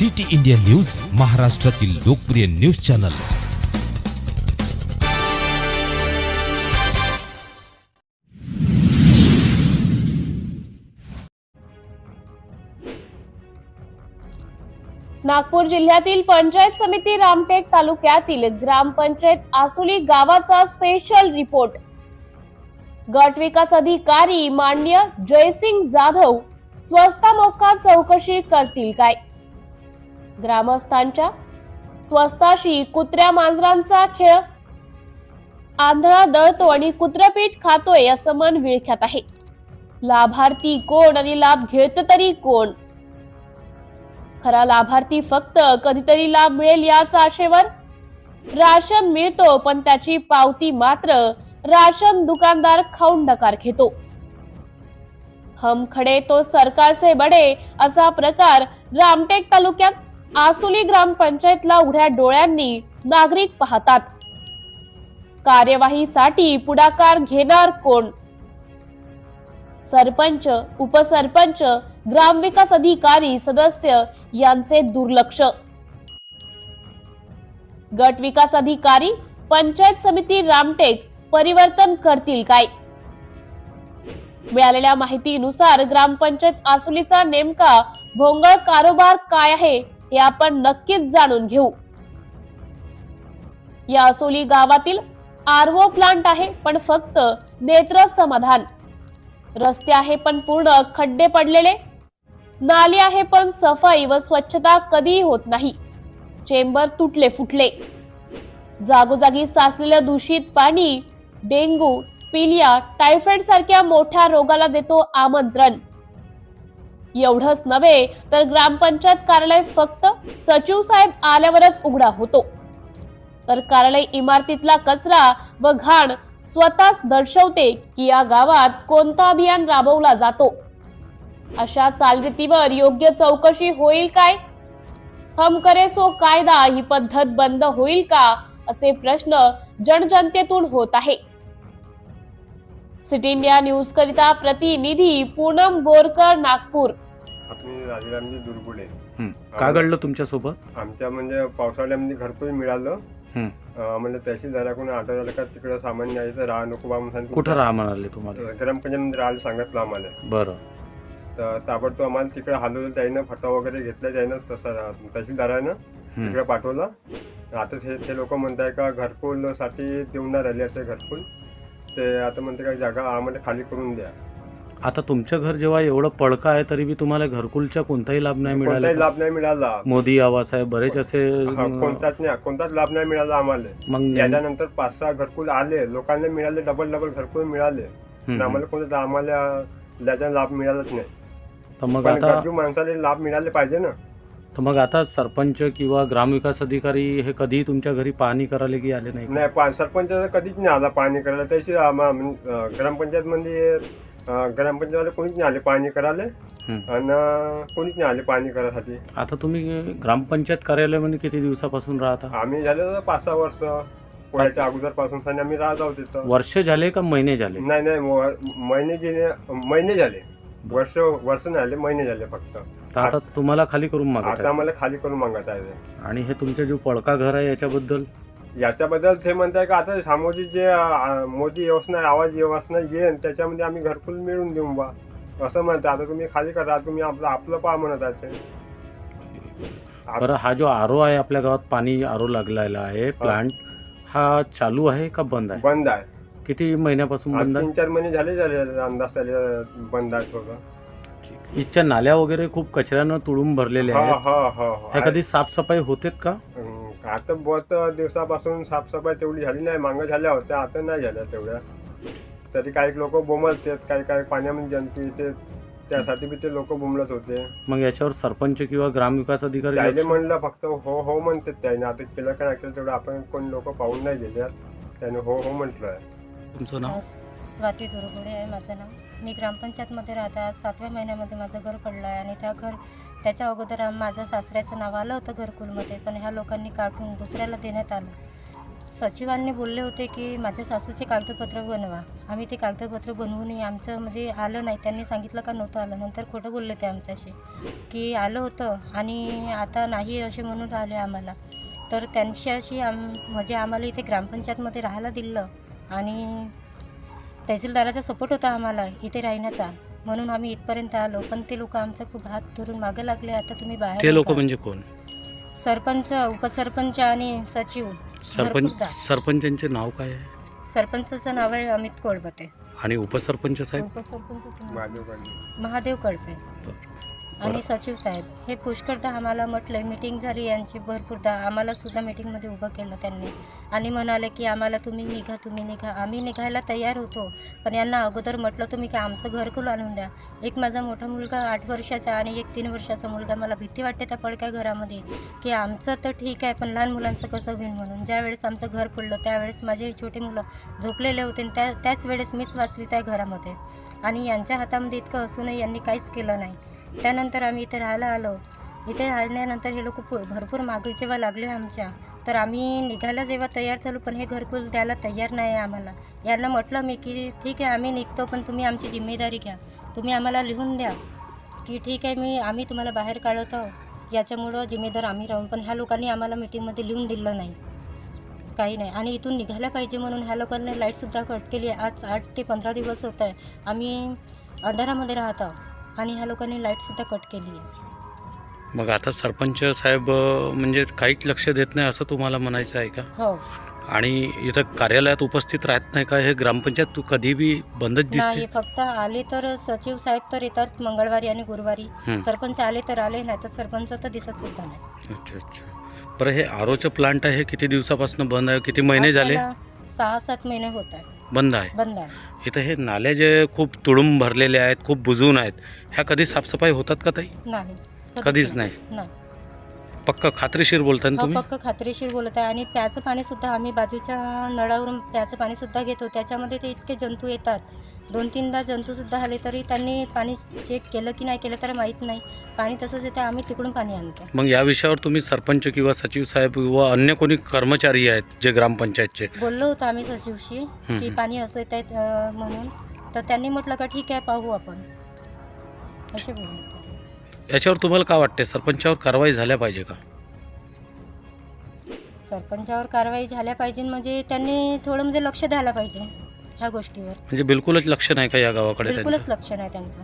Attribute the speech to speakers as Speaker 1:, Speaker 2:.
Speaker 1: City India news महाराष्ट्रातील लोकप्रिय news channel.
Speaker 2: Nagpur जिल्ह्यातील पंचायत समिती रामटेक तालुक्यातील ग्रामपंचायत आसुली गावाचा स्पेशल रिपोर्ट गट विकास अधिकारी मान्य जयसिंग जाधव स्वस्ता मोका चौकशी करतील काय? ग्रामस्थांच्या स्वस्ताशी कुत्र्या मांजरांचा खेळ आंधळा दळतो आणि कुत्रपीठ खातोय असं मन विळख्यात आहे. लाभार्थी कोण आणि लाभ घेत तरी कोण? खरा लाभार्थी फक्त कधीतरी लाभ मिळेल याच आशेवर राशन मिळतो पण त्याची पावती मात्र राशन दुकानदार खाऊन डकार घेतो. हम खडे तो सरकार से बडे असा प्रकार रामटेक तालुक्यात आसुली ग्रामपंचायतला उघड्या डोळ्यांनी नागरिक पाहतात. कार्यवाहीसाठी पुढाकार घेणार कोण? सरपंच उपसरपंच ग्रामविकास अधिकारी सदस्य यांचे दुर्लक्ष. गट विकास अधिकारी पंचायत समिती रामटेक परिवर्तन करतील काय? मिळालेल्या माहितीनुसार ग्रामपंचायत आसुलीचा नेमका भोंगळ कारोबार काय आहे? हे आपण नक्कीच जाणून घेऊ. या असोली गावातील आरवो प्लांट आहे पण फक्त नेत्र समाधान. रस्ते आहे पण पूर्ण खड्डे पडलेले. नाली आहे पण सफाई व स्वच्छता कधीही होत नाही. चेंबर तुटले फुटले. जागोजागी साचलेलं दूषित पाणी डेंगू पिलिया टायफॉइड सारख्या मोठ्या रोगाला देतो आमंत्रण. एवढंच नव्हे तर ग्रामपंचायत कार्यालय फक्त सचिव साहेब आल्यावरच उघडा होतो. तर कार्यालय इमारतीतला कचरा व घाण स्वतःच दर्शवते की या गावात कोणता अभियान राबवला जातो. अशा चालरीतीवर योग्य चौकशी होईल काय? हम करे सो कायदा ही पद्धत बंद होईल का? असे प्रश्न जनजनतेतून होत आहे. सिटी इंडिया न्यूज करिता प्रतिनिधी पूनम बोरकर नागपूर.
Speaker 3: आपली राजारामजी दुर्गुडे
Speaker 4: हं. काय घडलं तुमच्यासोबत?
Speaker 3: आमच्या म्हणजे पावसाळ्यामध्ये घरकुल मिळालं.
Speaker 4: हं.
Speaker 3: अं, म्हणजे तहसीलदाराकडून आठवत झालं का तिकडं सामान यायचं राहा नको बा म्हणून सांगितलं.
Speaker 4: कुठं राहा म्हणाले तुम्हाला?
Speaker 3: ग्रामपंचायतमध्ये राहायला सांगितलं आम्हाला.
Speaker 4: बरं.
Speaker 3: तर ताबडतोब आम्हाला तिकडे हलवलं त्यानं फटा वगैरे घेतला त्यानं तसं तहसीलदारानं
Speaker 4: हं.
Speaker 3: तिकडे पाठवलं. आता ते ते लोक म्हणताय का घरकुलसाठी देऊन नाही राहिले ते घरकुल ते आता म्हणते का जागा आम्हाला खाली करून द्या.
Speaker 4: आता तुमचं घर जेव्हा एवढं पडकं आहे तरी बी तुम्हाला घरकुलचा कोणताही लाभ नाही मिळाला.
Speaker 3: कोणताही? लाभ नाही मिळाला.
Speaker 4: मोदी आवास आहे बरेच असे
Speaker 3: हा, कोणताच नाही कोणताच लाभ नाही मिळाला आम्हाला.
Speaker 4: मग नेम-
Speaker 3: त्याच्यानंतर पाच सहा घरकुल आले लोकांना मिळाले डबल डबल घरकुल मिळाले. पण आम्हाला कोणता आम्हाला त्याचा लाभ मिळालाच नाही.
Speaker 4: तर मग
Speaker 3: पण
Speaker 4: आता
Speaker 3: गरजू माणसाला लाभ मिळाले पाहिजे ना.
Speaker 4: तर मग आता सरपंच किंवा ग्रामविकास अधिकारी हे कधी तुमच्या घरी पाहणी करायला की आले नाही?
Speaker 3: नाही पा सरपंच कधीच नाही आला पाणी करायला. त्याशी ग्रामपंचायत मध्ये ग्रामपंचायत कोणीच नाही आले पाणी करायला. आणि कोणीच नाही आले पाणी करायसाठी.
Speaker 4: आता तुम्ही ग्रामपंचायत कार्यालयामध्ये किती दिवसापासून राहता?
Speaker 3: आम्ही झाले पाच सहा वर्ष. पोळ्याच्या अगोदरपासून आम्ही राहत आहोत
Speaker 4: वर्ष झाले का महिने झाले?
Speaker 3: नाही नाही महिने गेले महिने झाले. वर्ष वर्ष नाही आले महिने झाले फक्त.
Speaker 4: तर आता तुम्हाला खाली करून मागत
Speaker 3: आता
Speaker 4: आहे
Speaker 3: आम्हाला खाली करून मागत आहे
Speaker 4: आणि हे तुमचं जो पडका घर आहे याच्याबद्दल?
Speaker 3: याच्याबद्दल ते म्हणताय का आता सामोजी जे आ, मोदी योजना आवाज योजना येईल त्याच्यामध्ये आम्ही घरकुल मिळून देऊ बा. असं म्हणतात आता तुम्ही खाली करा तुम्ही आपलं आपलं पहा म्हणत आहे ते.
Speaker 4: बरं हा जो आरो आहे आपल्या गावात पाणी आरो लागलेला आहे प्लांट हा चालू आहे का बंद आहे?
Speaker 3: बंद आहे.
Speaker 4: किती महिन्यापासून
Speaker 3: आज
Speaker 4: बंद आहे?
Speaker 3: तीन चार महिने झाले झाले अंदाज त्याला बंद आहे थोडं.
Speaker 4: इथच्या नाल्या वगैरे खूप कचऱ्यानं तुडून भरलेल्या
Speaker 3: हा
Speaker 4: आहेत.
Speaker 3: हा हा
Speaker 4: ह्या कधी साफसफाई होतेत का?
Speaker 3: आता बहुत दिवसापासून साफसफाई तेवढी झाली नाही. मागं झाल्या होत्या आता नाही झाल्या तेवढ्या. तरी काही लोक बोंबलतात काही काही पाण्यामध्ये जंतू येते त्यासाठी बी ते लोक बोंबलत होते.
Speaker 4: मग याच्यावर सरपंच किंवा ग्रामविकास अधिकारी
Speaker 3: त्याने
Speaker 4: लक्ष-
Speaker 3: म्हणलं फक्त हो हो म्हणतात त्याने. आता केलं का नाही केलं तेवढं आपण कोण लोक पाहून नाही गेले त्याने हो हो म्हटलं
Speaker 4: तुमचं नाव?
Speaker 5: स्वाती दुर्गुडे आहे माझं नाव. मी ग्रामपंचायतमध्ये राहतात आज सातव्या महिन्यामध्ये माझं घर पडलं आहे आणि त्या घर त्याच्या अगोदर माझं सासऱ्याचं नाव आलं होतं घरकुलमध्ये पण ह्या लोकांनी काढून दुसऱ्याला देण्यात आलं. सचिवांनी बोलले होते की माझ्या सासूचे कागदपत्र बनवा. आम्ही ते कागदपत्र बनवूनही आमचं म्हणजे आलं नाही. त्यांनी सांगितलं का नव्हतं आलं. नंतर खोटं बोलले ते आमच्याशी की आलं होतं आणि आता नाही असे म्हणून आले आम्हाला. तर त्यांच्याशी आम म्हणजे आम्हाला इथे ग्रामपंचायतमध्ये राहायला दिलं. आणि तहसीलदाराचा सपोर्ट होता आम्हाला इथे राहण्याचा. म्हणून आम्ही इथपर्यंत आलो. पण ते लोक आमचा खूप हात धरून मागं लागले. आता तुम्ही बाहेर
Speaker 4: ते लोक
Speaker 5: नका.
Speaker 4: म्हणजे कोण?
Speaker 5: सरपंच उपसरपंच आणि सचिव.
Speaker 4: सरपंच. सरपंचांचे नाव काय आहे?
Speaker 5: सरपंचाचं नाव आहे अमित कोळबते.
Speaker 4: आणि उपसरपंच साहेब?
Speaker 5: उपसरपंचाचं नाव
Speaker 3: महादेव
Speaker 5: कळपे. आणि सचिव साहेब हे पुष्कळदा आम्हाला म्हटलं मीटिंग झाली यांची भरपूरदा आम्हाला सुद्धा मीटिंगमध्ये उभं केलं त्यांनी. आणि म्हणाले की आम्हाला तुम्ही निघा तुम्ही निघा. आम्ही निघायला तयार होतो पण यांना अगोदर म्हटलं तुम्ही की आमचं घरकुल आणून द्या. एक माझा मोठा मुलगा आठ वर्षाचा आणि एक तीन वर्षाचा मुलगा. मला भीती वाटते त्या पडक्या घरामध्ये की आमचं तर ठीक आहे पण लहान मुलांचं कसं होईल म्हणून. ज्यावेळेस आमचं घर पडलं त्यावेळेस माझे छोटे मुलं झोपलेले होते आणि त्या त्याच वेळेस मीच वाचली त्या घरामध्ये. आणि यांच्या हातामध्ये इतकं असूनही यांनी काहीच केलं नाही. त्यानंतर आम्ही इथे राहायला आलो. इथे राहिल्यानंतर हे लोक भरपूर मागे जेव्हा लागले आमच्या तर आम्ही निघायला जेव्हा तयार झालो पण हे घरकुल द्यायला तयार नाही आहे आम्हाला. यांना म्हटलं मी की ठीक आहे आम्ही निघतो पण तुम्ही आमची जिम्मेदारी घ्या. तुम्ही आम्हाला लिहून द्या की ठीक आहे मी आम्ही तुम्हाला बाहेर काढवतो याच्यामुळं जिम्मेदार आम्ही राहून. पण ह्या लोकांनी आम्हाला मीटिंगमध्ये लिहून दिलं नाही. काही नाही. आणि इथून निघायला पाहिजे म्हणून ह्या लोकांनी लाईटसुद्धा कट केली. आहे आज आठ ते पंधरा दिवस होत आहे. आम्ही अंधारामध्ये राहत आहोत. आणि ह्या लोकांनी लाईटसुद्धा कट केली आहे.
Speaker 4: मग आता सरपंच साहेब अं, म्हणजे काहीच लक्ष देत नाही असं तुम्हाला म्हणायचं आहे का?
Speaker 5: हो.
Speaker 4: आणि इथं कार्यालयात उपस्थित राहत नाही का? हे ग्रामपंचायत तू कधी बी बंदच दिसते.
Speaker 5: नाही फक्त आले तर सचिव साहेब तर येतात मंगळवारी आणि गुरुवारी.
Speaker 4: हं.
Speaker 5: सरपंच आले तर आले नाही तर सरपंच तर दिसत सुद्धा नाही.
Speaker 4: अच्छा अच्छा. बरं हे आरोचं प्लांट आहे किती दिवसापासून बंद आहे? किती महिने झाले?
Speaker 5: सहा सात महिने होत आहे
Speaker 4: बंद आहे.
Speaker 5: बंद आहे.
Speaker 4: इथं हे नाले जे खूप तुडूंब भरलेले आहेत खूप बुजून आहेत ह्या कधी साफसफाई होतात का ताई?
Speaker 5: नाही.
Speaker 4: कधीच नाही.
Speaker 5: नाही.
Speaker 4: पक्क खात्रीशीर बोलता ना
Speaker 5: हो
Speaker 4: तुम्ही?
Speaker 5: पक्क खात्रीशीर बोलत आहे आणि प्याचं पाणी सुद्धा आम्ही बाजूच्या नळावरून प्याचं पाणी सुद्धा घेतो त्याच्यामध्ये ते इतके जंतू येतात. दोन तीनदा जंतू सुद्धा आले तरी त्यांनी पाणी चेक केलं की नाही केलं तर माहीत नाही. पाणी तसंच येतं आम्ही तिकडून पाणी आणतो
Speaker 4: मग या विषयावर तुम्ही सरपंच किंवा सचिव साहेब व अन्य कोणी कर्मचारी आहेत जे ग्रामपंचायतचे?
Speaker 5: बोललो होतो आम्ही सचिवशी की. पाणी असं येत आहे अं, म्हणून. तर त्यांनी म्हटलं का ठीक आहे पाहू आपण. असे बोलले होते.
Speaker 4: याच्यावर तुम्हाला काय वाटते सरपंचावर कारवाई झाल्या पाहिजे का?
Speaker 5: सरपंचावर कारवाई झाल्या पाहिजे म्हणजे त्यांनी थोडं म्हणजे लक्ष द्यायला पाहिजे. ह्या गोष्टीवर.
Speaker 4: म्हणजे बिलकुलच लक्ष नाही का या गावाकडे
Speaker 5: बिलकुलच लक्ष नाही त्यांचं.